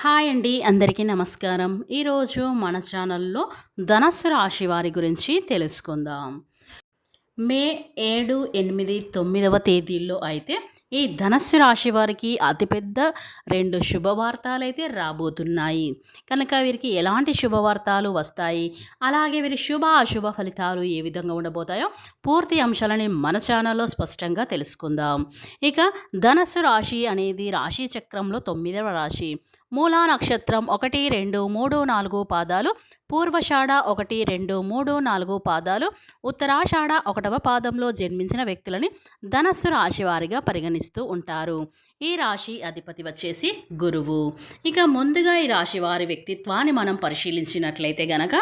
Hi అండి అందరికీ నమస్కారం. ఈరోజు మన ఛానల్లో ధనస్సు రాశి వారి గురించి తెలుసుకుందాం. మే ఏడు ఎనిమిది తొమ్మిదవ తేదీల్లో అయితే ఈ ధనస్సు రాశి వారికి అతిపెద్ద రెండు శుభవార్తలు అయితే రాబోతున్నాయి. కనుక వీరికి ఎలాంటి శుభవార్తలు వస్తాయి? అలాగే వీరి శుభ అశుభ ఫలితాలు ఏ విధంగా ఉండబోతాయో పూర్తి అంశాలని మన ఛానల్లో స్పష్టంగా తెలుసుకుందాం. ఇక ధనస్సు రాశి అనేది రాశి చక్రంలో తొమ్మిదవ రాశి. మూలా నక్షత్రం ఒకటి రెండు మూడు నాలుగు పాదాలు పూర్వషాఢ ఒకటి రెండు మూడు నాలుగు పాదాలు ఉత్తరాషాఢ ఒకటవ పాదంలో జన్మించిన వ్యక్తులని ధనస్సు రాశి వారిగా పరిగణిస్తూ ఉంటారు. ఈ రాశి అధిపతి వచ్చేసి గురువు. ఇక ముందుగా ఈ రాశి వారి వ్యక్తిత్వాన్ని మనం పరిశీలించినట్లయితే గనక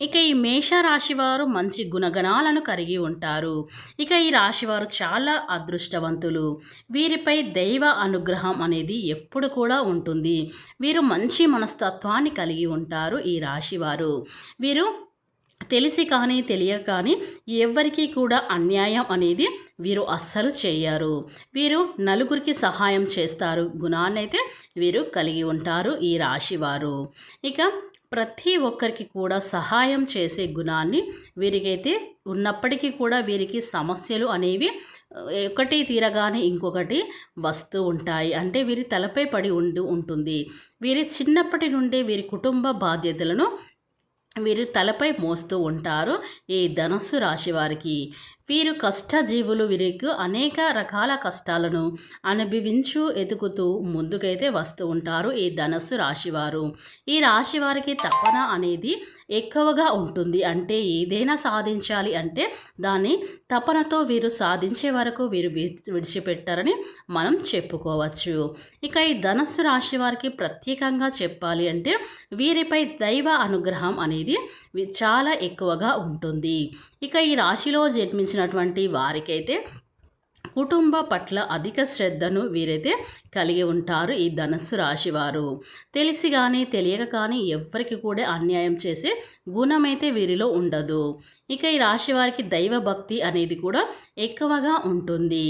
ఇక ఈ మేష రాశివారు మంచి గుణగణాలను కలిగి ఉంటారు. ఇక ఈ రాశివారు చాలా అదృష్టవంతులు. వీరిపై దైవ అనుగ్రహం అనేది ఎప్పుడు కూడా ఉంటుంది. వీరు మంచి మనస్తత్వాన్ని కలిగి ఉంటారు ఈ రాశివారు. వీరు తెలిసి కానీ తెలియక కానీ ఎవరికి కూడా అన్యాయం అనేది వీరు అస్సలు చేయరు. వీరు నలుగురికి సహాయం చేస్తారు. గుణాన్నైతే వీరు కలిగి ఉంటారు ఈ రాశివారు. ఇక ప్రతి ఒక్కరికి కూడా సహాయం చేసే గుణాన్ని వీరికైతే ఉన్నప్పటికీ కూడా వీరికి సమస్యలు అనేవి ఒకటి తీరగానే ఇంకొకటి వస్తూ ఉంటాయి. అంటే వీరి తలపై పడి ఉండి ఉంటుంది. వీరి చిన్నప్పటి నుండే వీరి కుటుంబ బాధ్యతలను వీరు తలపై మోస్తూ ఉంటారు ఈ ధనస్సు రాశి వారికి. వీరు కష్టజీవులు వీరికి అనేక రకాల కష్టాలను అనుభవించు ఎదుగుతూ ముందుకైతే వస్తూ ఉంటారు ఈ ధనస్సు రాశివారు. ఈ రాశి వారికి తపన అనేది ఎక్కువగా ఉంటుంది. అంటే ఏదైనా సాధించాలి అంటే దాన్ని తపనతో వీరు సాధించే వరకు వీరు విడిచిపెట్టారని మనం చెప్పుకోవచ్చు. ఇక ఈ ధనస్సు రాశి వారికి ప్రత్యేకంగా చెప్పాలి అంటే వీరిపై దైవ అనుగ్రహం అనేది చాలా ఎక్కువగా ఉంటుంది. ఇక ఈ రాశిలో జన్మించినటువంటి వారికైతే కుటుంబ పట్ల అధిక శ్రద్ధను వీరైతే కలిగి ఉంటారు ఈ ధనస్సు రాశివారు తెలిసి కానీ తెలియక కానీ ఎవ్వరికి కూడా అన్యాయం చేసే గుణమైతే వీరిలో ఉండదు. ఇక ఈ రాశి వారికి దైవ భక్తి అనేది కూడా ఎక్కువగా ఉంటుంది.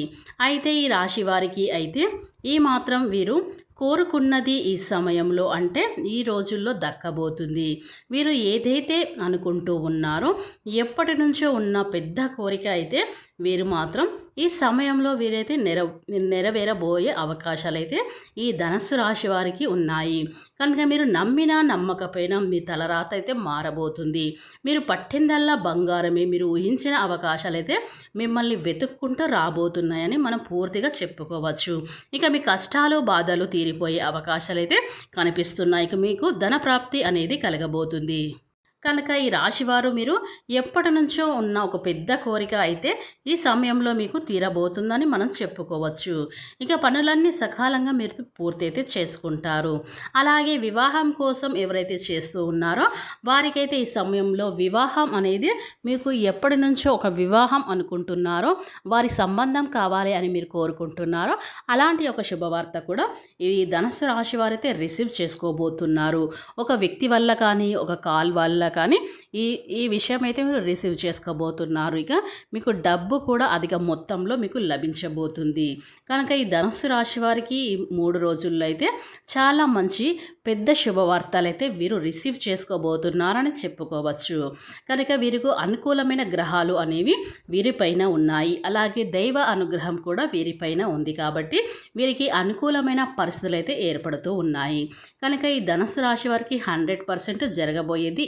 అయితే ఈ రాశి వారికి అయితే ఈ మాత్రం వీరు కోరుకున్నది ఈ సమయంలో అంటే ఈ రోజుల్లో దక్కబోతుంది. వీరు ఏదైతే అనుకుంటూ ఉన్నారో ఎప్పటి నుంచో ఉన్న పెద్ద కోరిక అయితే వీరు మాత్రం ఈ సమయంలో వీరైతే నెర నెరవేరబోయే అవకాశాలు అయితే ఈ ధనస్సు రాశి వారికి ఉన్నాయి. కనుక మీరు నమ్మినా నమ్మకపోయినా మీ తలరాత అయితే మారబోతుంది. మీరు పట్టిందల్లా బంగారమే మీరు ఊహించిన అవకాశాలు అయితే మిమ్మల్ని వెతుక్కుంటూ రాబోతున్నాయని మనం పూర్తిగా చెప్పుకోవచ్చు. ఇక మీ కష్టాలు బాధలు తీరిపోయే అవకాశాలు అయితే కనిపిస్తున్నాయి. ఇక మీకు ధన ప్రాప్తి అనేది కలగబోతుంది. కనుక ఈ రాశివారు మీరు ఎప్పటి నుంచో ఉన్న ఒక పెద్ద కోరిక అయితే ఈ సమయంలో మీకు తీరబోతుందని మనం చెప్పుకోవచ్చు. ఇక పనులన్నీ సకాలంగా మీరు పూర్తయితే చేసుకుంటారు. అలాగే వివాహం కోసం ఎవరైతే చేస్తూ ఉన్నారో వారికైతే ఈ సమయంలో వివాహం అనేది మీకు ఎప్పటి నుంచో ఒక వివాహం అనుకుంటున్నారో వారి సంబంధం కావాలి అని మీరు కోరుకుంటున్నారో అలాంటి ఒక శుభవార్త కూడా ఈ ధనస్సు రాశి వారైతే రిసీవ్ చేసుకోబోతున్నారు. ఒక వ్యక్తి వల్ల కానీ ఒక కాల్ వల్ల కానీ ఈ ఈ విషయం అయితే మీరు రిసీవ్ చేసుకోబోతున్నారు. ఇక మీకు డబ్బు కూడా అధిక మొత్తంలో మీకు లభించబోతుంది. కనుక ఈ ధనుసు రాశి వారికి ఈ మూడు రోజుల్లో అయితే చాలా మంచి పెద్ద శుభవార్తలు అయితే వీరు రిసీవ్ చేసుకోబోతున్నారని చెప్పుకోవచ్చు. కనుక వీరికి అనుకూలమైన గ్రహాలు అనేవి వీరిపైన ఉన్నాయి. అలాగే దైవ అనుగ్రహం కూడా వీరిపైన ఉంది కాబట్టి వీరికి అనుకూలమైన పరిస్థితులు అయితే ఏర్పడుతూ ఉన్నాయి. కనుక ఈ ధనుసు రాశి వారికి హండ్రెడ్ పర్సెంట్ జరగబోయేది